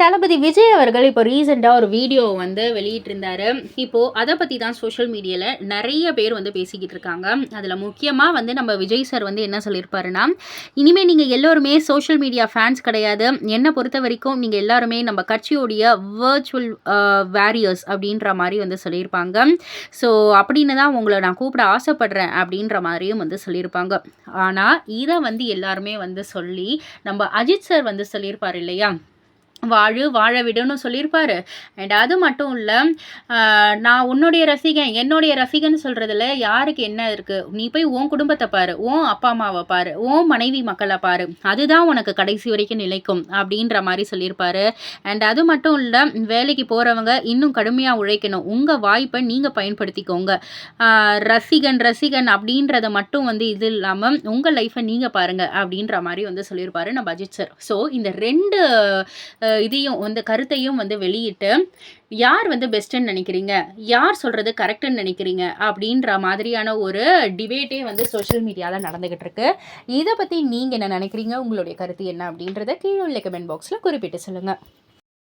தளபதி விஜய் அவர்கள் இப்போ ரீசெண்டாக ஒரு வீடியோ வந்து வெளியிட்டிருந்தாரு. இப்போது அதை பற்றி தான் சோஷியல் மீடியாவில் நிறைய பேர் வந்து பேசிக்கிட்டு இருக்காங்க. அதில் முக்கியமாக வந்து நம்ம விஜய் சார் வந்து என்ன சொல்லியிருப்பாருன்னா இனிமேல் நீங்கள் எல்லோருமே சோஷியல் மீடியா ஃபேன்ஸ் கிடையாது. என்னை பொறுத்த வரைக்கும் நீங்கள் எல்லாருமே நம்ம கட்சியோடைய வேர்ச்சுவல் வேரியர்ஸ் அப்படின்ற மாதிரி வந்து சொல்லியிருப்பாங்க. ஸோ அப்படின்னு தான் உங்களை நான் கூப்பிட ஆசைப்படுறேன் அப்படின்ற மாதிரியும் வந்து சொல்லியிருப்பாங்க. ஆனால் இதை வந்து எல்லாருமே வந்து சொல்லி நம்ம அஜித் சார் வந்து சொல்லியிருப்பார் இல்லையா? வாழு வாழ விடுன்னு சொல்லியிருப்பாரு. அண்ட் அது மட்டும் இல்லை நான் உன்னுடைய ரசிகன் என்னுடைய ரசிகன் சொல்கிறதுல யாருக்கு என்ன இருக்குது நீ போய் உன் குடும்பத்தை பாரு உன் அப்பா அம்மாவை பாரு உன் மனைவி மக்களை பாரு அதுதான் உனக்கு கடைசி வரைக்கும் நிலைக்கும் அப்படின்ற மாதிரி சொல்லியிருப்பாரு. அண்ட் அது மட்டும் இல்லை வேலைக்கு போகிறவங்க இன்னும் கடுமையாக உழைக்கணும். உங்கள் வாய்ப்பை நீங்கள் பயன்படுத்திக்கோங்க. ரசிகன் ரசிகன் அப்படின்றத மட்டும் வந்து இது இல்லாமல் உங்கள் லைஃப்பை நீங்கள் பாருங்கள் அப்படின்ற மாதிரி வந்து சொல்லியிருப்பாரு நம்ம அஜித் சார் ஸோ இந்த ரெண்டு இதையும் வந்து கருத்தையும் வந்து வெளியிட்டு யார் வந்து பெஸ்ட்டுன்னு நினைக்கிறீங்க? யார் சொல்கிறது கரெக்டுன்னு நினைக்கிறீங்க? அப்படின்ற மாதிரியான ஒரு டிபேட்டே வந்து சோஷியல் மீடியாவில் நடந்துக்கிட்டு இருக்கு இதை பற்றி நீங்கள் என்ன நினைக்கிறீங்க? உங்களுடைய கருத்து என்ன அப்படின்றத கீழே உள்ள கமெண்ட் பாக்ஸில் குறிப்பிட்டு சொல்லுங்கள்